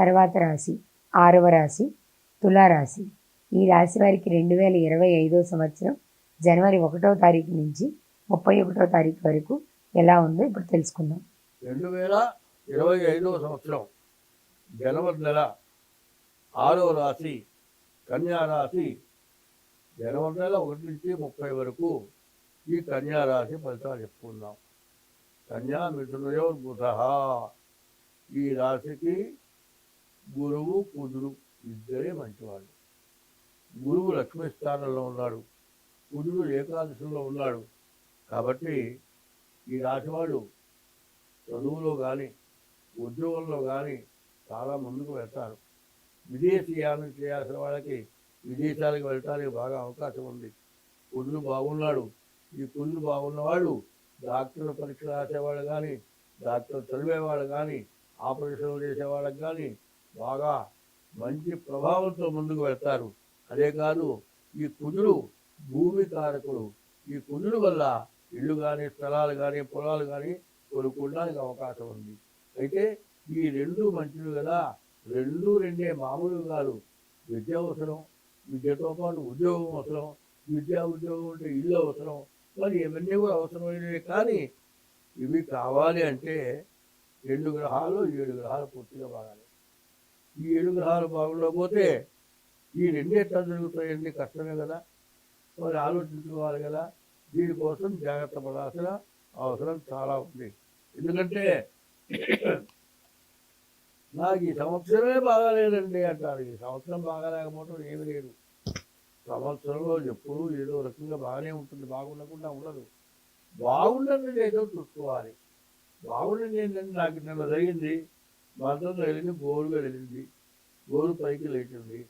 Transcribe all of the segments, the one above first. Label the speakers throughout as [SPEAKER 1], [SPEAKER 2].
[SPEAKER 1] తర్వాత రాశి ఆరవ రాశి తులారాశి ఈ రాశి వారికి రెండు వేల ఇరవై ఐదో సంవత్సరం జనవరి ఒకటో తారీఖు నుంచి ముప్పై ఒకటో తారీఖు వరకు ఎలా ఉందో ఇప్పుడు తెలుసుకుందాం.
[SPEAKER 2] రెండు వేల ఇరవై ఐదవ సంవత్సరం జనవరి నెల ఆరో రాశి కన్యా రాశి. జనవరి నెల ఒకటి నుంచి ముప్పై వరకు ఈ కన్యా రాశి ఫలితాలు చెప్పుకుందాం. కన్యా మిథునయో బుధ ఈ రాశికి గురువు కుజుడు ఇద్దరే మంచివాళ్ళు. గురువు లక్ష్మీ స్థానంలో ఉన్నాడు. కుజుడు ఏకాదశంలో ఉన్నాడు. కాబట్టి ఈ రాశివాడు చదువులో కానీ ఉద్యోగంలో కానీ చాలా ముందుకు వెళ్తారు. విదేశీయానం చేయాల్సిన వాళ్ళకి విదేశాలకు వెళ్ళటానికి బాగా అవకాశం ఉంది. కుళ్ళు బాగున్నాడు. ఈ కుళ్ళు బాగున్నవాడు డాక్టర్ పరీక్ష రాసేవాళ్ళు కానీ డాక్టర్ చదివేవాళ్ళు కానీ ఆపరేషన్లు చేసేవాళ్ళకి కానీ బాగా మంచి ప్రభావంతో ముందుకు వెళ్తారు. అదే కాదు ఈ కుజుడు భూమి కారకుడు. ఈ కుజుడు వల్ల ఇల్లు కానీ స్థలాలు కానీ పొలాలు కానీ కొనుక్కోవడానికి అవకాశం ఉంది. అయితే ఈ రెండు మంచివి కదా. రెండు రెండే మామూలు కాదు. విద్య అవసరం విద్యతో పాటు ఉద్యోగం అవసరం విద్యా ఉద్యోగం అంటే ఇల్లు అవసరం మరి ఇవన్నీ కూడా అవసరమైనవి కానీ ఇవి కావాలి అంటే రెండు గ్రహాలు ఏడు గ్రహాలు పూర్తిగా బాగాలి. ఈ ఏడు గ్రహాలు బాగుండకపోతే ఈ రెండే ఎట్లా జరుగుతాయండి కష్టమే కదా. మరి ఆలోచించుకోవాలి కదా. దీనికోసం జాగ్రత్త పడాల్సిన అవసరం చాలా ఉంది. ఎందుకంటే నాకు ఈ సంవత్సరమే బాగాలేదండి అంటారు. ఈ సంవత్సరం బాగాలేకపోవడం ఏమి లేదు. సంవత్సరంలో ఎప్పుడూ ఏదో రకంగా బాగానే ఉంటుంది. బాగుండకుండా ఉండదు. బాగుండదు ఏదో చూసుకోవాలి. బాగుండదు ఏంటంటే నాకు నిన్న జరిగింది మంత్రం వెళ్ళింది గోరుగా వెళ్ళింది గోరు పైకి లేచింది.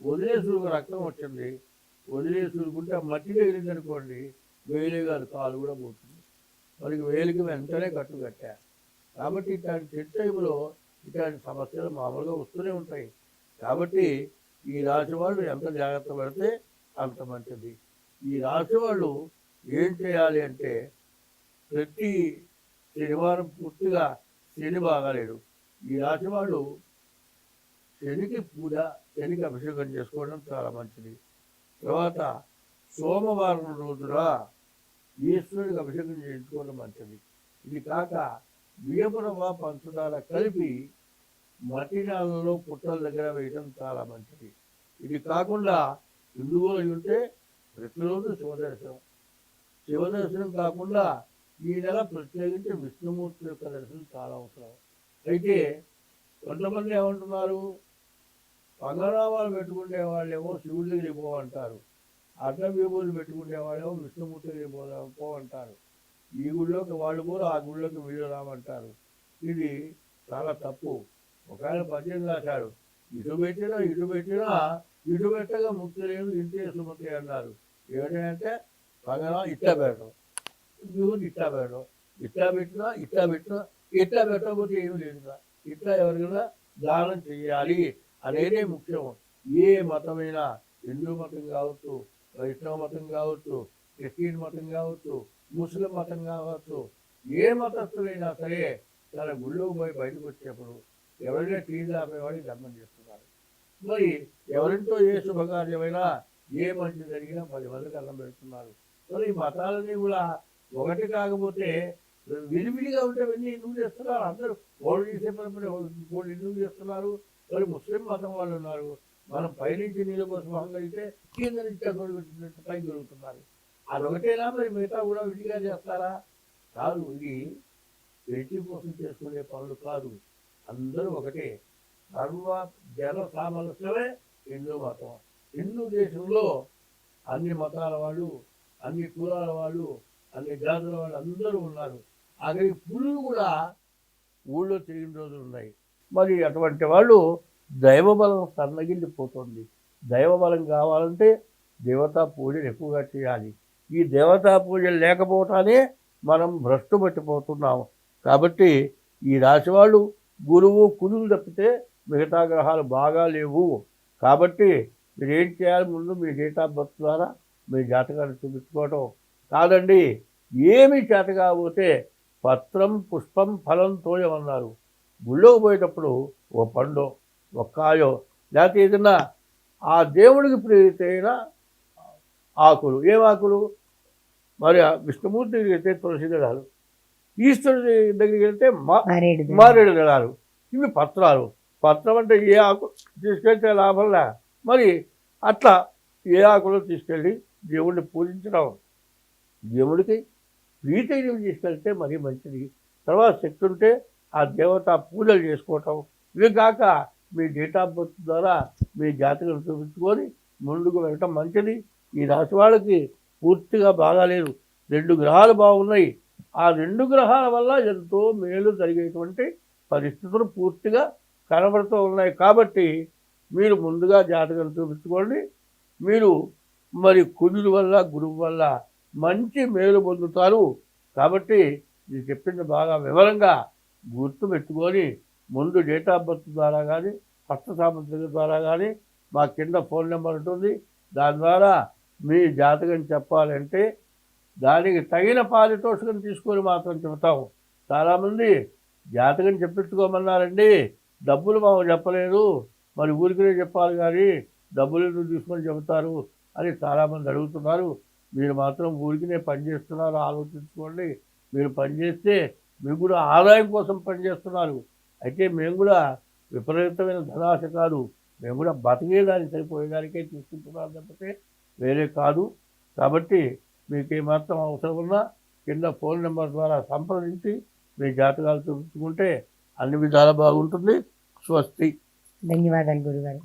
[SPEAKER 2] వదిలేసుకు రక్తం వచ్చింది. వదిలేసుకుంటే ఆ మట్టి తగిలింది అనుకోండి వేలే కాదు కాలు కూడా పోతుంది. వారికి వేలికి వెంటనే కట్టు కట్టా. కాబట్టి ఇట్లాంటి చెట్టు టైంలో ఇట్లాంటి సమస్యలు మామూలుగా వస్తూనే ఉంటాయి. కాబట్టి ఈ రాశి వాళ్ళు ఎంత జాగ్రత్త పడితే అంత మంచిది. ఈ రాశి వాళ్ళు ఏం చేయాలి అంటే ప్రతి శనివారం పూర్తిగా శని బాగాలేడు. ఈ రాశి వాళ్ళు శనికి పూజ శనికి అభిషేకం చేసుకోవడం చాలా మంచిది. తర్వాత సోమవారం రోజున ఈశ్వరుడికి అభిషేకం చేయించుకోవడం మంచిది. ఇది కాక బియ్యపురవ పంచదార కలిపి మట్టినాలలో పుట్టల దగ్గర వేయడం చాలా మంచిది. ఇది కాకుండా హిందువులు అయి ఉంటే ప్రతిరోజు శివదర్శనం. శివదర్శనం కాకుండా ఈ నెల ప్రత్యేకించి విష్ణుమూర్తి యొక్క దర్శనం చాలా అవసరం. అయితే కొంతమంది ఏమంటున్నారు? పంగనామాలు పెట్టుకునే వాళ్ళేమో శివుడి దగ్గరికి పోవంటారు. అడ్డ విభూతులు పెట్టుకునే వాళ్ళేమో విష్ణుమూర్తి దగ్గరికి పో పోవంటారు. ఈ గుళ్ళోకి వాళ్ళు కూడా ఆ గుళ్ళోకి వీళ్ళు రామంటారు ఇది చాలా తప్పు. ఒకవేళ పద్యం రాశాడు ఇటు పెట్టినా ఇటు పెట్టినా ఇటు పెట్టగా ముక్తి లేదు ఇంటి సుమతి అన్నారు. ఏమిటంటే పంగనా ఇట్టా పెట్టడం. ఇట్టా పెట్టడం. ఇట్టా పెట్టినా ఇట్టా పెట్టినా ఇట్లా పెట్టకపోతే ఏమి లేదు ఇట్లా ఎవరికైనా దానం చేయాలి అనేదే ముఖ్యం. ఏ మతమైనా హిందూ మతం కావచ్చు వైష్ణవ మతం కావచ్చు క్రిస్టియన్ మతం కావచ్చు ముస్లిం మతం కావచ్చు ఏ మతస్థులైనా సరే తన గుళ్ళోకి పోయి బయటకు వచ్చేప్పుడు ఎవరైనా టీ ఆపేవాడికి దండం చేస్తున్నారు. మరి ఎవరింటో ఏ శుభకార్యమైనా ఏ మంచి జరిగినా పది మందికి అన్నం పెడుతున్నారు. మరి ఈ మతాలన్నీ కూడా ఒకటి కాకపోతే విడివిడిగా ఉంటే ఎందుకు చేస్తున్నారు? అందరూ వాళ్ళు చేసే పని వాళ్ళు ఎందుకు చేస్తున్నారు? మరి ముస్లిం మతం వాళ్ళు ఉన్నారు. మనం పైనుంచి నీళ్ళ కోసం అయితే కింద నుంచి అక్కడ పైకి దొరుకుతున్నారు అదొకటేనా మరి? మిగతా కూడా విడిగా చేస్తారా? కాదు ఇది పెళ్ళి కోసం చేసుకునే పనులు కాదు. అందరూ ఒకటే. సర్వ జన సామరస్యమే హిందూ మతం. హిందూ దేశంలో అన్ని మతాల వాళ్ళు అన్ని కులాల వాళ్ళు అన్ని జాతుల వాళ్ళు అందరూ ఉన్నారు. అక్కడికి పులులు కూడా ఊళ్ళో తిరిగిన రోజులు ఉన్నాయి. మరి అటువంటి వాళ్ళు దైవబలం సన్నగిల్లిపోతుంది. దైవబలం కావాలంటే దేవతా పూజలు ఎక్కువగా చేయాలి. ఈ దేవతా పూజలు లేకపోవటానే మనం భ్రష్టు పట్టిపోతున్నాము కాబట్టి ఈ రాశి వాళ్ళు గురువు కుదులు తప్పితే మిగతా గ్రహాలు బాగా లేవు. కాబట్టి మీరు ఏం చేయాలి ముందు మీ డేట్ ఆఫ్ బర్త్ ద్వారా మీ జాతకాన్ని చూపించుకోవటం. కాదండి ఏమి చేతకాకపోతే పత్రం పుష్పం ఫలం తోయమన్నారు. గుళ్ళోకి పోయేటప్పుడు ఓ పండు ఒక్కాయో లేకపోతే ఏదైనా ఆ దేవుడికి ప్రీతైన ఆకులు. ఏం ఆకులు? మరి విష్ణుమూర్తి దగ్గరికి వెళ్తే తులసి దళాలు. ఈశ్వరుడి దగ్గరికి వెళ్తే.
[SPEAKER 1] మారేడు
[SPEAKER 2] దళాలు. ఇవి పత్రాలు. పత్రం అంటే ఏ ఆకు తీసుకెళ్తే లాభంలా మరి అట్లా ఏ ఆకులు తీసుకెళ్ళి దేవుడిని పూజించడం? దేవుడికి వీటైనవి తీసుకెళ్తే మరీ మంచిది. తర్వాత శక్తి ఉంటే ఆ దేవత పూజలు చేసుకోవటం. ఇవి కాక మీ డేట్ ఆఫ్ బర్త్ ద్వారా మీ జాతకం చూపించుకొని ముందుకు వెళ్ళటం మంచిది. ఈ రాశి వాళ్ళకి పూర్తిగా బాగాలేదు రెండు గ్రహాలు బాగున్నాయి. ఆ రెండు గ్రహాల వల్ల ఎంతో మేలు జరిగేటువంటి పరిస్థితులు పూర్తిగా కనబడుతూ ఉన్నాయి. కాబట్టి మీరు ముందుగా జాతకం చూపించుకోండి. మీరు మరి కుజుల వల్ల గురువు వల్ల మంచి మేలు పొందుతారు. కాబట్టి నేను చెప్పింది బాగా వివరంగా గుర్తు పెట్టుకొని ముందు డేట్ ఆఫ్ బర్త్ ద్వారా కానీ హస్త సామర్థ్యం ద్వారా కానీ మా కింద ఫోన్ నెంబర్ ఉంటుంది. దాని ద్వారా మీ జాతకం చెప్పాలంటే దానికి తగిన పారితోషికం తీసుకొని మాత్రం చెబుతాం. చాలామంది జాతకం చెప్పించుకోమన్నారండి. డబ్బులు మాకు చెప్పలేదు. మరి ఊరికనే చెప్పాలి కానీ డబ్బులు తీసుకొని చెబుతారు అని చాలామంది అడుగుతున్నారు. మీరు మాత్రం ఊరికినే పనిచేస్తున్నారు ఆలోచించుకోండి. మీరు పనిచేస్తే మీకు కూడా ఆదాయం కోసం పనిచేస్తున్నారు అయితే మేము కూడా విపరీతమైన ధనాశ కాదు. మేము కూడా బతికేదానికి సరిపోయేదానికే తీసుకుంటున్నాం తప్పితే వేరే కాదు. కాబట్టి మీకు ఏమాత్రం అవసరం ఉన్నా కింద ఫోన్ నెంబర్ ద్వారా సంప్రదించి మీ జాతకాలు చూపించుకుంటే అన్ని విధాలా బాగుంటుంది. స్వస్తి.
[SPEAKER 1] ధన్యవాదాలు గురుగారు.